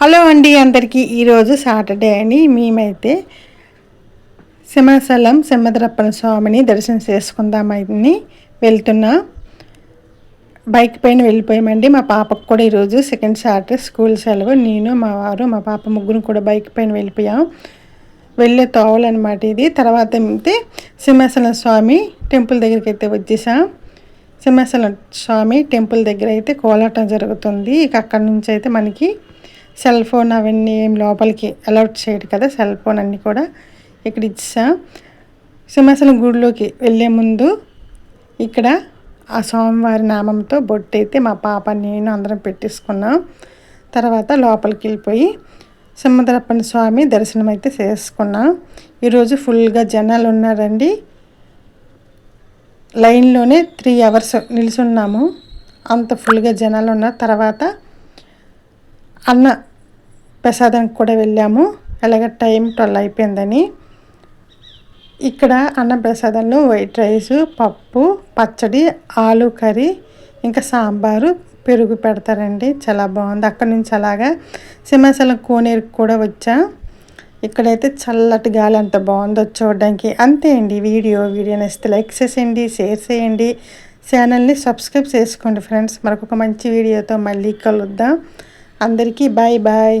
Hello అండి అందరికీ ఈరోజు సాటర్డే అని మేమైతే సింహాచలం సింహద్రప్పన స్వామిని దర్శనం చేసుకుందామని వెళ్తున్నా. బైక్ పైన వెళ్ళిపోయామండి. మా పాపకు కూడా ఈరోజు సెకండ్ సాటర్డే స్కూల్ సెలవు. నేను మా వారు మా పాప ముగ్గురు కూడా బైక్ పైన వెళ్ళిపోయాం. వెళ్ళే తోవలన్నమాట ఇది. తర్వాత అయితే సింహాచలం స్వామి టెంపుల్ దగ్గరికి అయితే వచ్చేసాం. సింహాచలం స్వామి టెంపుల్ దగ్గర అయితే కోలాటం జరుగుతుంది. ఇక అక్కడి నుంచి అయితే మనకి సెల్ ఫోన్ అవన్నీ ఏం లోపలికి అలౌట్ చేయడు కదా సెల్ ఫోన్ అన్నీ కూడా ఇక్కడ ఇచ్చా. సింహాసనం గుడిలోకి వెళ్ళే ముందు ఇక్కడ ఆ స్వామివారి నామంతో బొట్టు అయితే మా పాప నేను అందరం పెట్టేసుకున్నాం. తర్వాత లోపలికి వెళ్ళిపోయి సింహద్రప్పని స్వామి దర్శనం అయితే చేసుకున్నాం. ఈరోజు ఫుల్గా జనాలు ఉన్నారండి. లైన్లోనే త్రీ అవర్స్ నిలుచున్నాము. అంత ఫుల్గా జనాలు ఉన్నారు. తర్వాత అన్న ప్రసాదానికి కూడా వెళ్ళాము. అలాగే టైం ట్వెల్వ్ అయిపోయిందని. ఇక్కడ అన్న ప్రసాదంలో వైట్ రైస్ పప్పు పచ్చడి ఆలు కర్రీ ఇంకా సాంబారు పెరుగు పెడతారండి. చాలా బాగుంది. అక్కడి నుంచి అలాగా సింహాచలం కోనేరుకు కూడా వచ్చా. ఇక్కడైతే చల్లటి గాలి అంత బాగుందో చూడడానికి. అంతే అండి వీడియో. వీడియో నచ్చితే లైక్ చేసేయండి షేర్ చేయండి. ఛానల్ని సబ్స్క్రైబ్ చేసుకోండి ఫ్రెండ్స్. మరొక మంచి వీడియోతో మళ్ళీ కలుద్దాం. అందరికీ బాయ్ బాయ్.